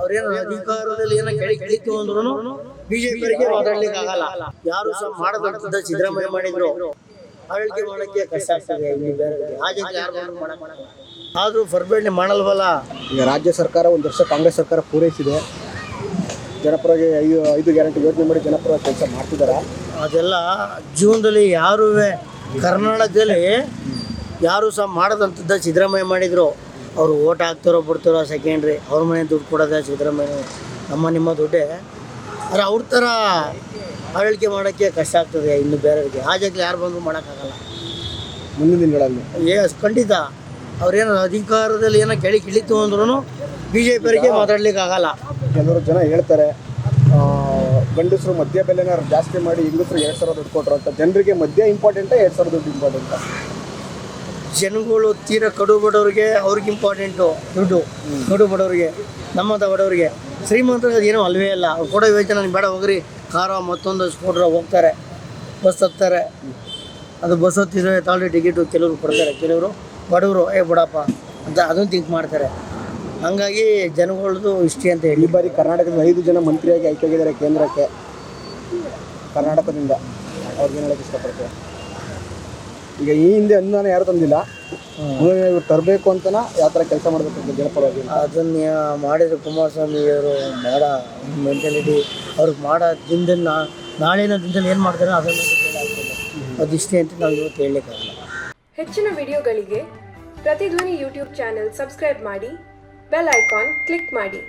ಅವ್ರೇನು ಅಧಿಕಾರದಲ್ಲಿ ಏನೋ ಕೆಳಗೆ ಇಳಿತು ಅಂದ್ರೂ ಬಿಜೆಪಿಯವರಿಗೆ ಮಾತಾಡ್ಲಿಕ್ಕೆ ಆಗಲ್ಲ. ಯಾರು ಸಹ ಮಾಡಬಾರ್ದ ಸಿದ್ದರಾಮಯ್ಯ ಮಾಡಿದ್ರು. ಆಳ್ಕೆ ಮಾಡಕ್ಕೆ ಕಷ್ಟ ಆಗ್ತದೆ. ಆದ್ರೂ ಫರ್ಬೇಡ್ನೆ ಮಾಡಲ್ವಲ್ಲ? ಈಗ ರಾಜ್ಯ ಸರ್ಕಾರ ಒಂದು ವರ್ಷ ಕಾಂಗ್ರೆಸ್ ಸರ್ಕಾರ ಪೂರೈಸಿದೆ. ಜನಪರವಾಗಿ ಐದು ಐದು ಗ್ಯಾರಂಟಿ ಯೋಜನೆ ಮಾಡಿ ಜನಪರ ಕೆಲಸ ಮಾಡ್ತಿದ್ದಾರೆ ಅದೆಲ್ಲ ಜೀವನದಲ್ಲಿ ಯಾರೂ ಕರ್ನಾಟಕದಲ್ಲಿ ಯಾರು ಸಹ ಮಾಡದಂಥದ್ದು ಸಿದ್ದರಾಮಯ್ಯ ಮಾಡಿದ್ರು. ಅವರು ಓಟ್ ಹಾಕ್ತಾರೋ ಬಿಡ್ತಾರೋ ಸೆಕೆಂಡ್ರಿ ಅವ್ರ ಮನೆ ದುಡ್ಡು ಕೊಡೋದೇ ಸಿದ್ದರಾಮಯ್ಯ. ನಮ್ಮ ನಿಮ್ಮ ದುಡ್ಡೇ. ಆದರೆ ಅವ್ರ ಥರ ಆಳ್ವಿಕೆ ಮಾಡೋಕ್ಕೆ ಕಷ್ಟ ಆಗ್ತದೆ ಇನ್ನು ಬೇರೆಯವ್ರಿಗೆ. ಆ ಜಾಗದಲ್ಲಿ ಯಾರು ಬಂದರೂ ಮಾಡೋಕ್ಕಾಗಲ್ಲ. ಮುಂದಿನ ದಿನಗಳಲ್ಲಿ. ಏ ಖಂಡಿತ. ಅವ್ರೇನು ಅಧಿಕಾರದಲ್ಲಿ ಏನೋ ಕೆಳಿ ಇಳಿತು ಅಂದ್ರೂ ಬಿ ಜೆ ಪಿಯವರಿಗೆ ಮಾತಾಡ್ಲಿಕ್ಕೆ ಆಗಲ್ಲ ಕೆಲವರು ಜನ ಹೇಳ್ತಾರೆ ಗಂಡಸರು ಮದ್ಯ ಬೆಲೆನ ಜಾಸ್ತಿ ಮಾಡಿ ಹೆಂಗಸರು ಎರಡು ಸಾವಿರ ದುಡ್ಡು ಕೊಟ್ಟರು ಅಂತ. ಜನರಿಗೆ ಮದ್ಯ ಇಂಪಾರ್ಟೆಂಟಾ ಎರಡು ಸಾವಿರ ದುಡ್ಡು ಇಂಪಾರ್ಟೆಂಟಾ ಜನಗಳು ತೀರ ಕಡು ಬಡವರಿಗೆ ಅವ್ರಿಗೆ ಇಂಪಾರ್ಟೆಂಟು ದುಡ್ಡು ಕಡು ಬಡವರಿಗೆ ನಮ್ಮಂಥ ಬಡವ್ರಿಗೆ. ಶ್ರೀಮಂತರಿಗೆ ಏನೂ ಅಲ್ವೇ ಇಲ್ಲ. ಅವ್ರು ಕೊಡೋ ಯೋಚನೆ ನನಗೆ ಬೇಡ ಹೋಗ್ರಿ. ಕಾರ ಮತ್ತೊಂದು ಸ್ಕೂಟ್ರ ಹೋಗ್ತಾರೆ. ಬಸ್ ಹತ್ತಾರೆ. ಅದು ಬಸ್ ಹತ್ತಿದ್ರೆ ತಾಳಿ ಟಿಕೆಟು ಕೆಲವರು ಕೊಡ್ತಾರೆ. ಕೆಲವರು ಬಡವರು ಏ ಬಿಡಪ್ಪ ಅಂತ ಅದನ್ನು ಥಿಂಕ್ ಮಾಡ್ತಾರೆ. ಹಂಗಾಗಿ ಜನಗಳದ್ದು ಇಷ್ಟೇ ಅಂತ ಹೇಳಿ. ಈ ಬಾರಿ ಕರ್ನಾಟಕದ ಐದು ಜನ ಮಂತ್ರಿಯಾಗಿ ಆಯ್ಕೆಯಾಗಿದ್ದಾರೆ ಕೇಂದ್ರಕ್ಕೆ. ಕರ್ನಾಟಕದಿಂದ. ಅವ್ರಿಗೆ ಹೇಳೋಕ್ಕೆ ಇಷ್ಟಪಡ್ತಾರೆ? ಈಗ ಈ ಹಿಂದೆ ಅನುದಾನ ಯಾರು ತಂದಿಲ್ಲ. ಇವ್ರು ತರಬೇಕು ಅಂತನ ಯಾವ ಥರ ಕೆಲಸ ಮಾಡಬೇಕು ಅಂತ ಜನಪರವಾಗಿ ಅದನ್ನ ಮಾಡಿದ್ರು ಕುಮಾರಸ್ವಾಮಿ ಅವರು ಮಾಡ ಮೆಂಟಾಲಿಟಿ ಅವ್ರಿಗೆ ಮಾಡೋ ದಿನದಲ್ಲಿ ನಾ ನಾಳಿನ ದಿನದಲ್ಲಿ ಏನು ಮಾಡ್ತಾರೆ ಅದನ್ನು ಅದಿಷ್ಟೇ ಅಂತ ನಾವು ಇವತ್ತು ಹೇಳಲಿಕ್ಕಾಗಲ್ಲ ಹೆಚ್ಚಿನ ವಿಡಿಯೋಗಳಿಗೆ ಪ್ರತಿಧ್ವನಿ ಯೂಟ್ಯೂಬ್ ಚಾನೆಲ್ ಸಬ್ಸ್ಕ್ರೈಬ್ ಮಾಡಿ ಬೆಲ್ ಐಕಾನ್ ಕ್ಲಿಕ್ ಮಾಡಿ.